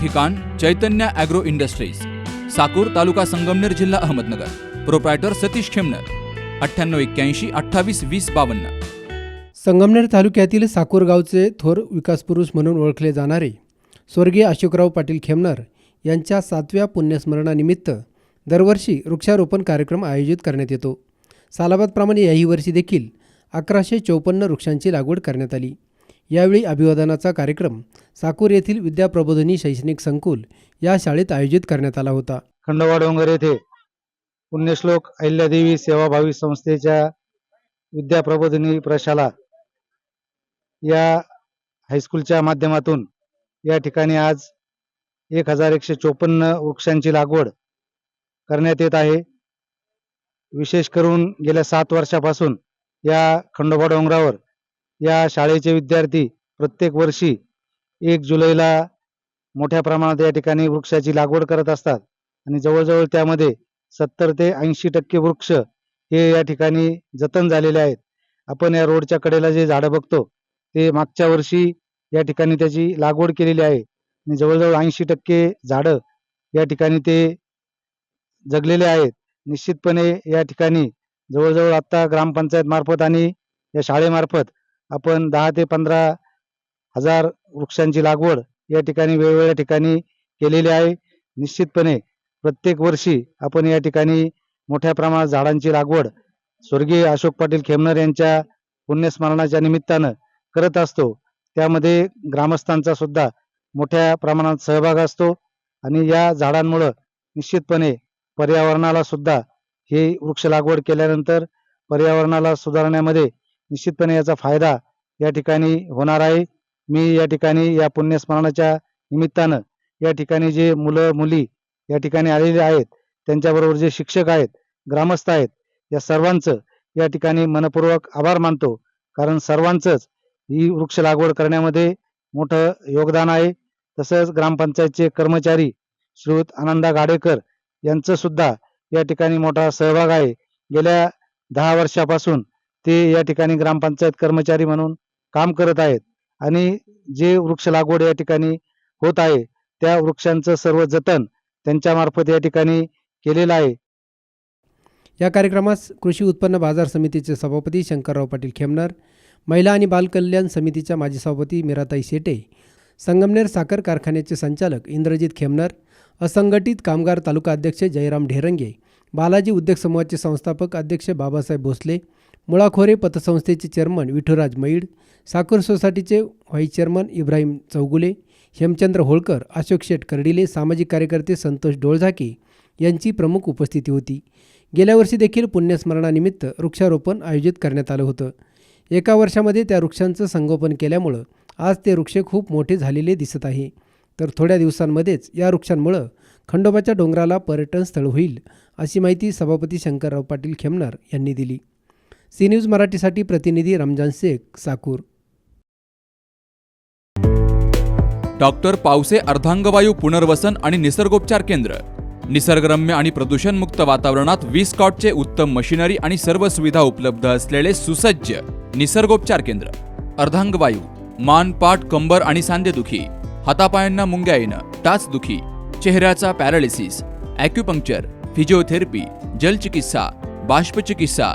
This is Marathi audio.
ठिकाण चैतन्य ॲग्रो इंडस्ट्रीज साकूर तालुका संगमनेर जिल्हा अहमदनगर. प्रोप्रायटर सतीश खेमनर अठ्ठ्याण्णव एक्क्याऐंशी अठ्ठावीस वीस बावन्न. संगमनेर तालुक्यातील साकूर गावचे थोर विकासपुरुष म्हणून ओळखले जाणारे स्वर्गीय अशोकराव पाटील खेमनार यांच्या सातव्या पुण्यस्मरणानिमित्त दरवर्षी वृक्षारोपण कार्यक्रम आयोजित करण्यात येतो. सालाबादप्रमाणे याही वर्षी देखील अकराशे चौपन्न वृक्षांची लागवड करण्यात आली. यावेळी अभिवादनाचा कार्यक्रम साकूर येथील विद्याप्रबोधिनी शैक्षणिक संकुल या शाळेत आयोजित करण्यात आला होता. खंडोबा डोंगर येथे पुण्यश्लोक अहिल्यादेवी सेवाभावी संस्थेच्या विद्याप्रबोधिनी प्रशाला या हायस्कूलच्या माध्यमातून या ठिकाणी आज एक हजार एकशे चोपन्न वृक्षांची लागवड करण्यात येत आहे. विशेष करून गेल्या सात वर्षापासून या खंडोबा डोंगरावर या शाळेचे विद्यार्थी प्रत्येक वर्षी एक जुलैला मोठ्या प्रमाणात या ठिकाणी वृक्षाची लागवड करत असतात. आणि जवळजवळ त्यामध्ये सत्तर ते ऐंशी टक्के वृक्ष हे या ठिकाणी जतन झालेले आहेत. आपण या रोडच्या कडेला जे झाडं बघतो ते मागच्या वर्षी या ठिकाणी त्याची लागवड केलेली आहे. आणि जवळजवळ ऐंशी टक्के झाडं या ठिकाणी ते जगलेले आहेत. निश्चितपणे या ठिकाणी जवळजवळ आता ग्रामपंचायत मार्फत आणि या शाळेमार्फत आपण दहा ते पंधरा हजार वृक्षांची लागवड या ठिकाणी वेगवेगळ्या ठिकाणी केलेली आहे. निश्चितपणे प्रत्येक वर्षी आपण या ठिकाणी मोठ्या प्रमाणात झाडांची लागवड स्वर्गीय अशोक पाटील खेमनर यांच्या पुण्यस्मरणाच्या निमित्तानं करत असतो. त्यामध्ये ग्रामस्थांचा सुद्धा मोठ्या प्रमाणात सहभाग असतो आणि या झाडांमुळं निश्चितपणे पर्यावरणाला सुद्धा ही वृक्ष लागवड केल्यानंतर पर्यावरणाला सुधारण्यामध्ये निश्चितपणे याचा फायदा या ठिकाणी होणार आहे. मी या ठिकाणी या पुण्यस्मरणाच्या निमित्तानं या ठिकाणी जे मुलं मुली या ठिकाणी आलेले आहेत त्यांच्याबरोबर जे शिक्षक आहेत ग्रामस्थ आहेत या सर्वांचं या ठिकाणी मनपूर्वक आभार मानतो. कारण सर्वांचंच ही वृक्ष लागवड करण्यामध्ये मोठं योगदान आहे. तसंच ग्रामपंचायतचे कर्मचारी श्रीयुत आनंदा गाडेकर यांचं सुद्धा या ठिकाणी मोठा सहभाग आहे. गेल्या दहा वर्षापासून ते या ठिकाणी ग्रामपंचायत कर्मचारी म्हणून काम करत आहेत. आणि जे वृक्ष लागवड या ठिकाणी होत आहे त्या वृक्षांचं सर्व जतन त्यांच्यामार्फत या ठिकाणी केलेलं आहे. या कार्यक्रमास कृषी उत्पन्न बाजार समितीचे सभापती शंकरराव पाटील खेमनार महिला आणि बालकल्याण समितीच्या माजी सभापती मीराताई शेटे संगमनेर साखर कारखान्याचे संचालक इंद्रजित खेमनार असंघटित कामगार तालुका अध्यक्ष जयराम ढेरंगे बालाजी उद्योग समूहाचे संस्थापक अध्यक्ष बाबासाहेब भोसले मुळाखोरे पतसंस्थेचे चेअरमन विठुराज मैड साखर सोसायटीचे व्हाईस चेअरमन इब्राहिम चौगुले हेमचंद्र होळकर अशोक शेठ कर्डिले सामाजिक कार्यकर्ते संतोष डोळझाके यांची प्रमुख उपस्थिती होती. गेल्या वर्षी देखील पुण्यस्मरणानिमित्त वृक्षारोपण आयोजित करण्यात आलं होतं. एका वर्षामध्ये त्या वृक्षांचं संगोपन केल्यामुळं आज ते वृक्ष खूप मोठे झालेले दिसत आहे. तर थोड्या दिवसांमध्येच या वृक्षांमुळं खंडोबाच्या डोंगराला पर्यटन स्थळ होईल अशी माहिती सभापती शंकरराव पाटील खेमनार यांनी दिली. सी न्यूज मराठीसाठी प्रतिनिधी रमजान शेख साकूर. डॉक्टर पावसे अर्धांगवायू पुनर्वसन आणि निसर्गोपचार केंद्र. निसर्गरम्य आणि प्रदूषणमुक्त वातावरणात वीस कॉटचे उत्तम मशिनरी आणि सर्व सुविधा उपलब्ध असलेले सुसज्ज निसर्गोपचार केंद्र. अर्धांगवायू मान पाठ कंबर आणि सांधेदुखी हातापायांना मुंग्या येणं टाचदुखी चेहऱ्याचा पॅरालिसिस ॲक्युपंक्चर फिजिओथेरपी जलचिकित्सा बाष्पचिकित्सा